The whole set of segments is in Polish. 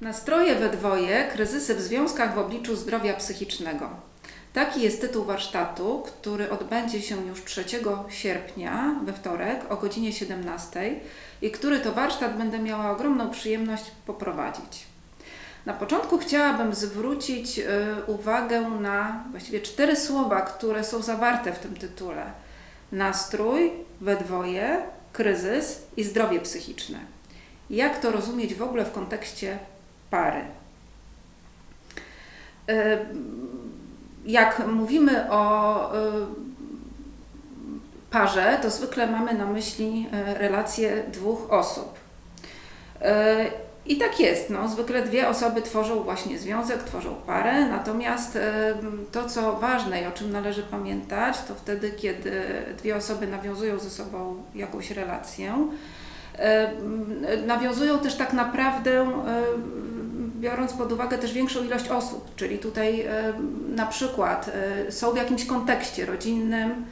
Nastroje we dwoje, kryzysy w związkach w obliczu zdrowia psychicznego. Taki jest tytuł warsztatu, który odbędzie się już 3 sierpnia we wtorek o godzinie 17 i który to warsztat będę miała ogromną przyjemność poprowadzić. Na początku chciałabym zwrócić y, uwagę na właściwie cztery słowa, które są zawarte w tym tytule: nastrój, we dwoje, kryzys i zdrowie psychiczne. Jak to rozumieć w ogóle w kontekście pary? Y, jak mówimy o y, parze, to zwykle mamy na myśli relacje dwóch osób. I tak jest. No, zwykle dwie osoby tworzą właśnie związek, tworzą parę, natomiast to, co ważne i o czym należy pamiętać, to wtedy, kiedy dwie osoby nawiązują ze sobą jakąś relację, nawiązują też tak naprawdę, biorąc pod uwagę też większą ilość osób, czyli tutaj na przykład e, są w jakimś kontekście rodzinnym,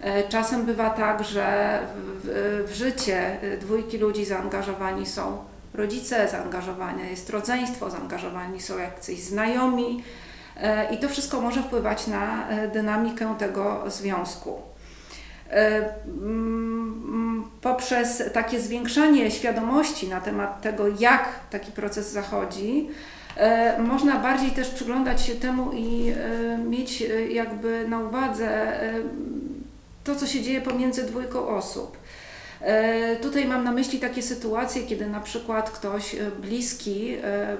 e, Czasem bywa tak, że w, w życie dwójki ludzi zaangażowani są rodzice, zaangażowane jest rodzeństwo, zaangażowani są jacyś znajomi e, i to wszystko może wpływać na e, dynamikę tego związku. E, poprzez takie zwiększanie świadomości na temat tego, jak taki proces zachodzi, można bardziej też przyglądać się temu i mieć jakby na uwadze to, co się dzieje pomiędzy dwójką osób. E, tutaj mam na myśli takie sytuacje, kiedy na przykład ktoś e, bliski e,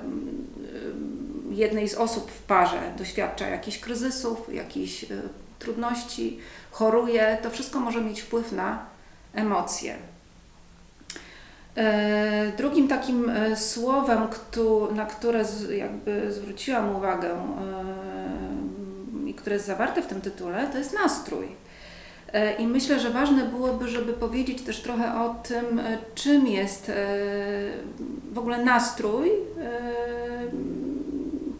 jednej z osób w parze doświadcza jakichś kryzysów, jakichś trudności, choruje, to wszystko może mieć wpływ na emocje. Drugim takim słowem, na które jakby zwróciłam uwagę i które jest zawarte w tym tytule, to jest nastrój. E, I myślę, że ważne byłoby, żeby powiedzieć też trochę o tym, e, czym jest e, w ogóle nastrój.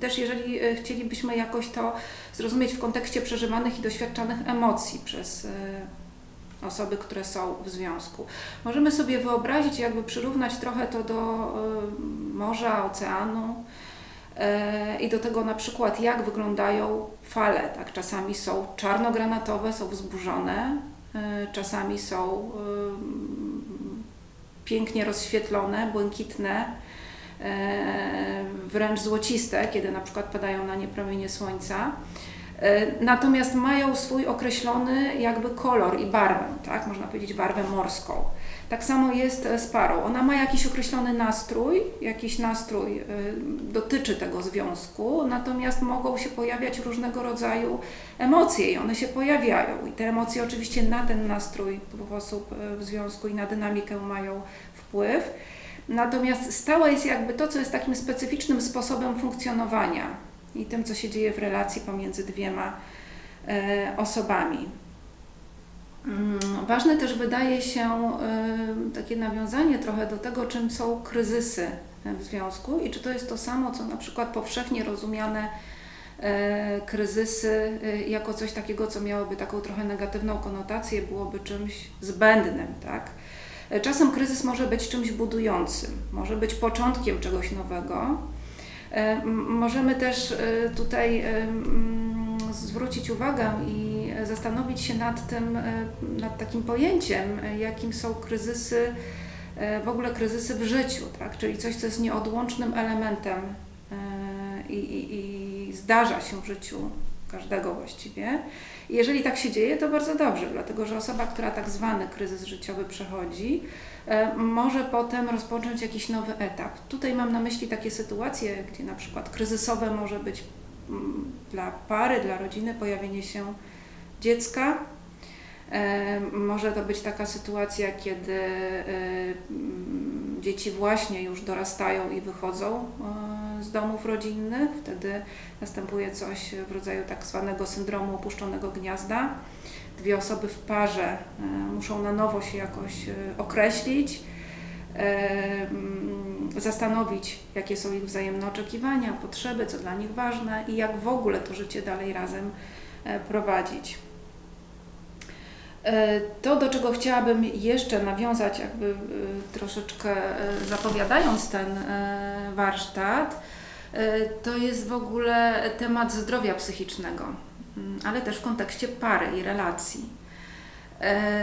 Też jeżeli chcielibyśmy jakoś to zrozumieć w kontekście przeżywanych i doświadczanych emocji przez osoby, które są w związku. Możemy sobie wyobrazić, jakby przyrównać trochę to do morza, oceanu, E, i do tego na przykład jak wyglądają fale. Tak? Czasami są czarnogranatowe, są wzburzone, e, czasami są pięknie rozświetlone, błękitne, wręcz złociste, kiedy na przykład padają na nie promienie słońca. Natomiast mają swój określony jakby kolor i barwę, tak? można powiedzieć barwę morską. Tak samo jest z parą. Ona ma jakiś określony nastrój, jakiś nastrój y, dotyczy tego związku, natomiast mogą się pojawiać różnego rodzaju emocje i one się pojawiają. I te emocje oczywiście na ten nastrój dwóch osób w związku i na dynamikę mają wpływ. Natomiast stałe jest jakby to, co jest takim specyficznym sposobem funkcjonowania i tym, co się dzieje w relacji pomiędzy dwiema y, osobami. Mm, ważne też wydaje się y, takie nawiązanie trochę do tego, czym są kryzysy w związku i czy to jest to samo, co na przykład powszechnie rozumiane y, kryzysy jako coś takiego, co miałoby taką trochę negatywną konotację, byłoby czymś zbędnym, tak? Czasem kryzys może być czymś budującym, może być początkiem czegoś nowego. Możemy też tutaj zwrócić uwagę i zastanowić się nad tym, e, nad takim pojęciem, e, jakim są kryzysy, e, w ogóle kryzysy w życiu, tak? czyli coś, co jest nieodłącznym elementem i, i, i zdarza się w życiu każdego właściwie. Jeżeli tak się dzieje, to bardzo dobrze, dlatego że osoba, która tak zwany kryzys życiowy przechodzi, może potem rozpocząć jakiś nowy etap. Tutaj mam na myśli takie sytuacje, gdzie na przykład kryzysowe może być mm, dla pary, dla rodziny pojawienie się dziecka. E, może to być taka sytuacja, kiedy e, mm, dzieci właśnie już dorastają i wychodzą e, z domów rodzinnych. Wtedy następuje coś w rodzaju tak zwanego syndromu opuszczonego gniazda. Dwie osoby w parze muszą na nowo się jakoś określić, mm, zastanowić, jakie są ich wzajemne oczekiwania, potrzeby, co dla nich ważne i jak w ogóle to życie dalej razem prowadzić. E, to, do czego chciałabym jeszcze nawiązać, jakby e, troszeczkę e, zapowiadając ten warsztat, to jest w ogóle temat zdrowia psychicznego, ale też w kontekście pary i relacji.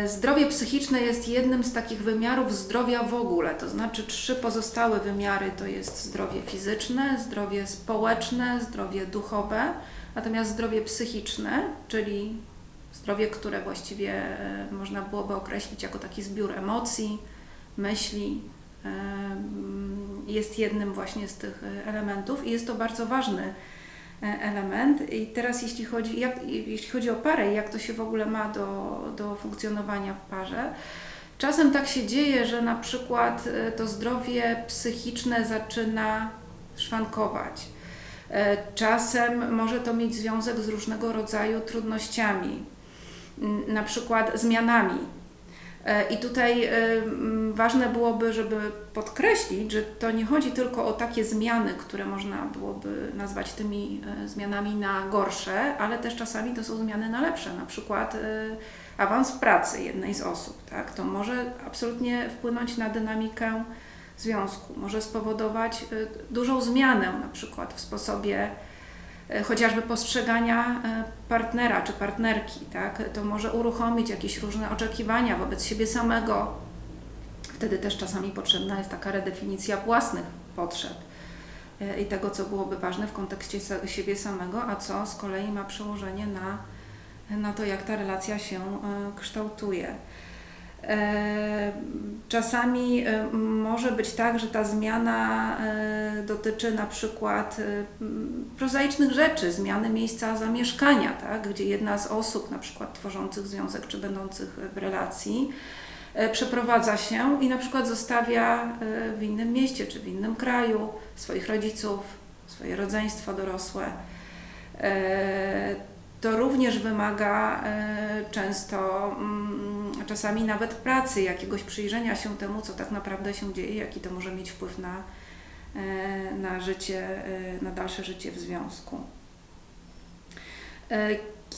Zdrowie psychiczne jest jednym z takich wymiarów zdrowia w ogóle, to znaczy trzy pozostałe wymiary to jest zdrowie fizyczne, zdrowie społeczne, zdrowie duchowe, natomiast zdrowie psychiczne, czyli Zdrowie, które właściwie e, można byłoby określić jako taki zbiór emocji, myśli, e, jest jednym właśnie z tych e, elementów i jest to bardzo ważny element. I teraz jeśli chodzi, jak, jeśli chodzi o parę jak to się w ogóle ma do, do funkcjonowania w parze, czasem tak się dzieje, że na przykład to zdrowie psychiczne zaczyna szwankować. Czasem może to mieć związek z różnego rodzaju trudnościami, na przykład zmianami. E, I tutaj e, ważne byłoby, żeby podkreślić, że to nie chodzi tylko o takie zmiany, które można byłoby nazwać tymi e, zmianami na gorsze, ale też czasami to są zmiany na lepsze, na przykład awans w pracy jednej z osób. Tak? To może absolutnie wpłynąć na dynamikę związku, może spowodować dużą zmianę na przykład w sposobie chociażby postrzegania e, partnera czy partnerki, tak? To może uruchomić jakieś różne oczekiwania wobec siebie samego. Wtedy też czasami potrzebna jest taka redefinicja własnych potrzeb e, i tego, co byłoby ważne w kontekście siebie samego, a co z kolei ma przełożenie na, na to, jak ta relacja się kształtuje. E, czasami e, może być tak, że ta zmiana e, dotyczy na przykład prozaicznych rzeczy, zmiany miejsca zamieszkania, tak? gdzie jedna z osób, na przykład tworzących związek czy będących w relacji, przeprowadza się i na przykład zostawia w innym mieście czy w innym kraju swoich rodziców, swoje rodzeństwo dorosłe to również wymaga często, mm, czasami nawet pracy, jakiegoś przyjrzenia się temu, co tak naprawdę się dzieje, jaki to może mieć wpływ na, e, na życie, e, na dalsze życie w związku.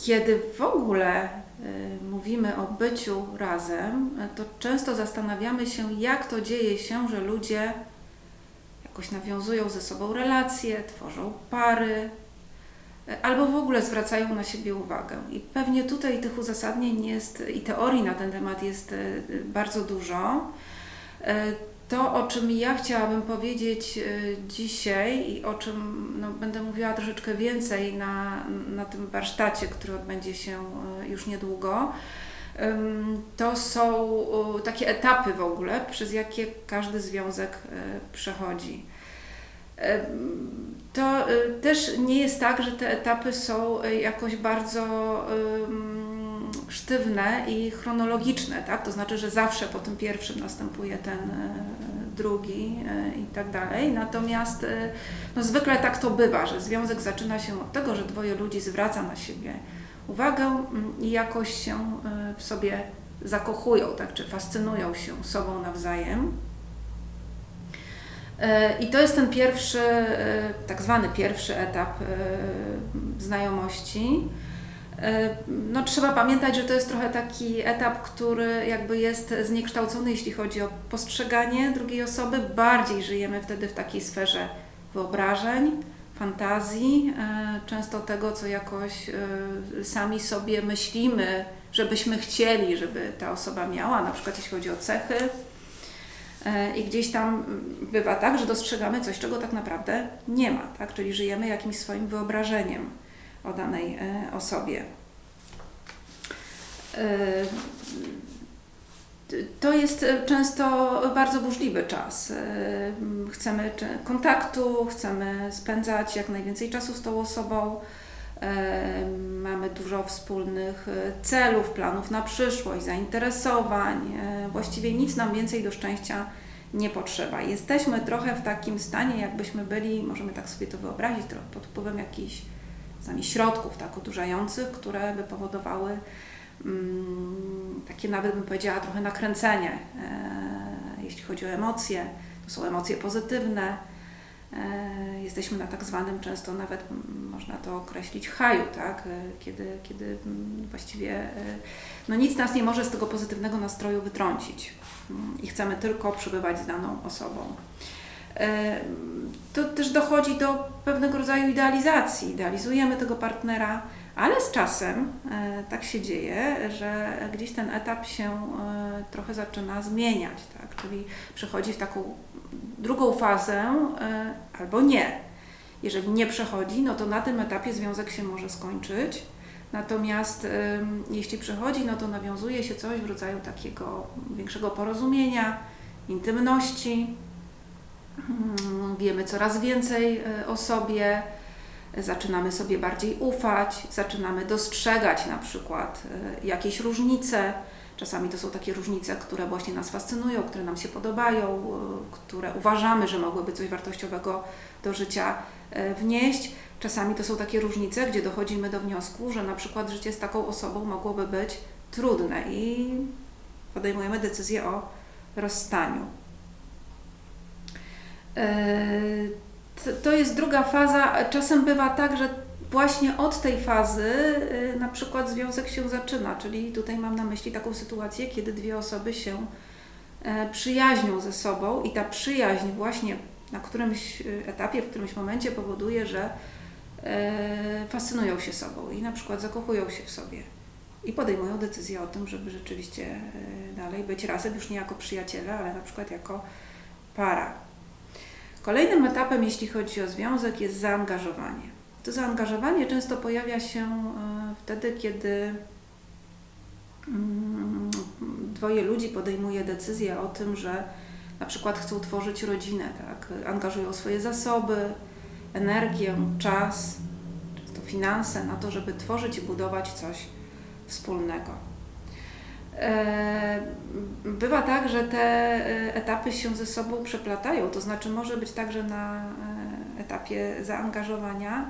Kiedy w ogóle mówimy o byciu razem, to często zastanawiamy się, jak to dzieje się, że ludzie jakoś nawiązują ze sobą relacje, tworzą pary, albo w ogóle zwracają na siebie uwagę. I pewnie tutaj tych uzasadnień jest i teorii na ten temat jest e, bardzo dużo. E, to, o czym ja chciałabym powiedzieć e, dzisiaj i o czym no, będę mówiła troszeczkę więcej na, na tym warsztacie, który odbędzie się już niedługo, to są takie etapy w ogóle, przez jakie każdy związek przechodzi. To y, też nie jest tak, że te etapy są y, jakoś bardzo sztywne i chronologiczne, tak? To znaczy, że zawsze po tym pierwszym następuje ten y, drugi i tak dalej. Natomiast no, zwykle tak to bywa, że związek zaczyna się od tego, że dwoje ludzi zwraca na siebie uwagę mm, i jakoś się w sobie zakochują, tak? Czy fascynują się sobą nawzajem. E, I to jest ten pierwszy, e, tak zwany pierwszy etap e, znajomości. No, trzeba pamiętać, że to jest trochę taki etap, który jakby jest zniekształcony, jeśli chodzi o postrzeganie drugiej osoby. Bardziej żyjemy wtedy w takiej sferze wyobrażeń, fantazji, często tego, co jakoś sami sobie myślimy, żebyśmy chcieli, żeby ta osoba miała, na przykład jeśli chodzi o cechy E, i gdzieś tam bywa tak, że dostrzegamy coś, czego tak naprawdę nie ma, tak? czyli żyjemy jakimś swoim wyobrażeniem o danej e, osobie. E, to jest często bardzo burzliwy czas. Chcemy kontaktu, chcemy spędzać jak najwięcej czasu z tą osobą. Mamy dużo wspólnych celów, planów na przyszłość, zainteresowań. Właściwie nic nam więcej do szczęścia nie potrzeba. Jesteśmy trochę w takim stanie, jakbyśmy byli, możemy tak sobie to wyobrazić, trochę pod wpływem jakichś sami środków tak odurzających, które by powodowały mm, takie nawet bym powiedziała trochę nakręcenie, e, jeśli chodzi o emocje. To są emocje pozytywne. E, jesteśmy na tak zwanym często nawet można to określić, haju, tak? kiedy, kiedy mm, właściwie no nic nas nie może z tego pozytywnego nastroju wytrącić mm, i chcemy tylko przebywać z daną osobą. To też dochodzi do pewnego rodzaju idealizacji. Idealizujemy tego partnera, ale z czasem e, tak się dzieje, że gdzieś ten etap się e, trochę zaczyna zmieniać, tak? czyli przechodzi w taką drugą fazę e, albo nie. Jeżeli nie przechodzi, no to na tym etapie związek się może skończyć. Natomiast jeśli przechodzi, no to nawiązuje się coś w rodzaju takiego większego porozumienia, intymności. Mm, wiemy coraz więcej o sobie zaczynamy sobie bardziej ufać, zaczynamy dostrzegać na przykład e, jakieś różnice. Czasami to są takie różnice, które właśnie nas fascynują, które nam się podobają, e, które uważamy, że mogłyby coś wartościowego do życia e, wnieść. Czasami to są takie różnice, gdzie dochodzimy do wniosku, że na przykład życie z taką osobą mogłoby być trudne i podejmujemy decyzję o rozstaniu to jest druga faza. Czasem bywa tak, że właśnie od tej fazy y, na przykład związek się zaczyna, czyli tutaj mam na myśli taką sytuację, kiedy dwie osoby się e, przyjaźnią ze sobą i ta przyjaźń właśnie na którymś y, etapie, w którymś momencie powoduje, że e, fascynują się sobą i na przykład zakochują się w sobie i podejmują decyzję o tym, żeby rzeczywiście e, dalej być razem, już nie jako przyjaciele, ale na przykład jako para. Kolejnym etapem, jeśli chodzi o związek, jest zaangażowanie. To zaangażowanie często pojawia się e, wtedy, kiedy mm, dwoje ludzi podejmuje decyzję o tym, że na przykład chcą tworzyć rodzinę, tak? angażują swoje zasoby, energię, czas, często finanse na to, żeby tworzyć i budować coś wspólnego. E, bywa tak, że te e, etapy się ze sobą przeplatają, to znaczy może być tak, że na e, etapie zaangażowania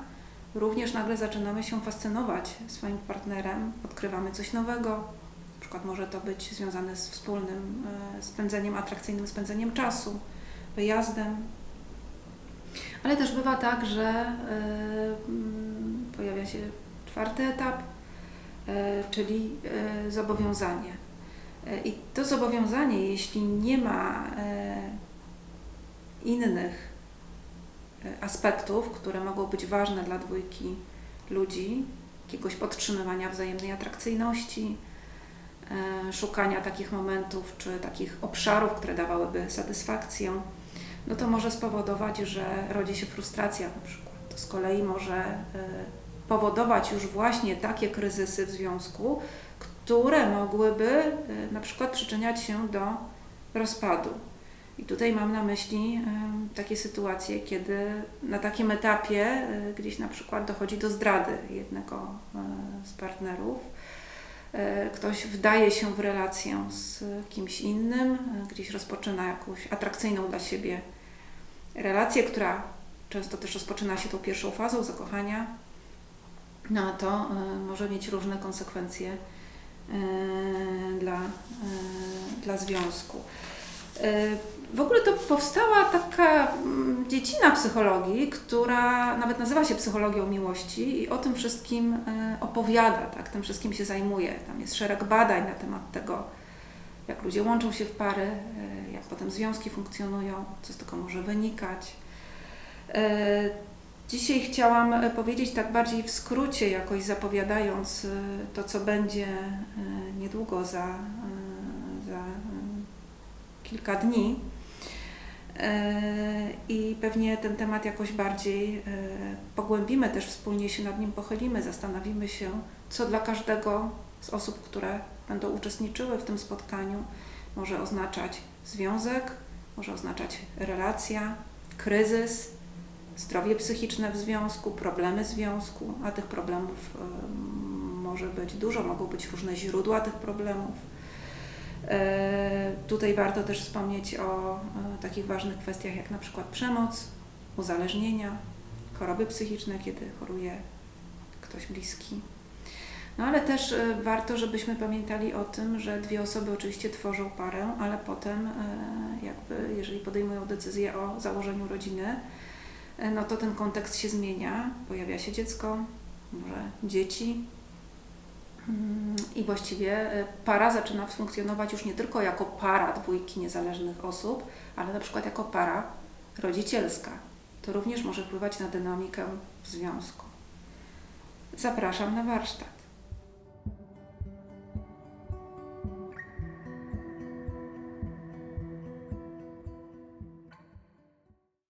również nagle zaczynamy się fascynować swoim partnerem, odkrywamy coś nowego. Na przykład może to być związane z wspólnym spędzeniem, atrakcyjnym spędzeniem czasu, wyjazdem. Ale też bywa tak, że pojawia się czwarty etap, E, czyli e, zobowiązanie. E, I to zobowiązanie, jeśli nie ma innych aspektów, które mogą być ważne dla dwójki ludzi, jakiegoś podtrzymywania wzajemnej atrakcyjności, szukania takich momentów czy takich obszarów, które dawałyby satysfakcję, no to może spowodować, że rodzi się frustracja na przykład. To z kolei może powodować już właśnie takie kryzysy w związku, które mogłyby e, na przykład przyczyniać się do rozpadu. I tutaj mam na myśli e, takie sytuacje, kiedy na takim etapie e, gdzieś na przykład dochodzi do zdrady jednego z partnerów. Ktoś wdaje się w relację z kimś innym, gdzieś rozpoczyna jakąś atrakcyjną dla siebie relację, która często też rozpoczyna się tą pierwszą fazą zakochania, no to e, może mieć różne konsekwencje e, dla, e, dla związku. W ogóle to powstała taka mm, dziedzina psychologii, która nawet nazywa się psychologią miłości i o tym wszystkim opowiada, tak, tym wszystkim się zajmuje. Tam jest szereg badań na temat tego, jak ludzie łączą się w pary, jak potem związki funkcjonują, co z tego może wynikać. Dzisiaj chciałam e, powiedzieć tak bardziej w skrócie, jakoś zapowiadając e, to, co będzie e, niedługo za, za kilka dni. I pewnie ten temat jakoś bardziej pogłębimy, też wspólnie się nad nim pochylimy, zastanowimy się, co dla każdego z osób, które będą uczestniczyły w tym spotkaniu, może oznaczać związek, może oznaczać relacja, kryzys, zdrowie psychiczne w związku, problemy związku, a tych problemów może być dużo, mogą być różne źródła tych problemów. E, tutaj warto też wspomnieć o takich ważnych kwestiach jak na przykład przemoc, uzależnienia, choroby psychiczne, kiedy choruje ktoś bliski. No ale też e, warto, żebyśmy pamiętali o tym, że dwie osoby oczywiście tworzą parę, ale potem e, jakby jeżeli podejmują decyzję o założeniu rodziny, e, no to ten kontekst się zmienia, pojawia się dziecko, może dzieci. Mm, I właściwie e, para zaczyna funkcjonować już nie tylko jako para dwójki niezależnych osób, ale na przykład jako para rodzicielska. To również może wpływać na dynamikę w związku. Zapraszam na warsztat.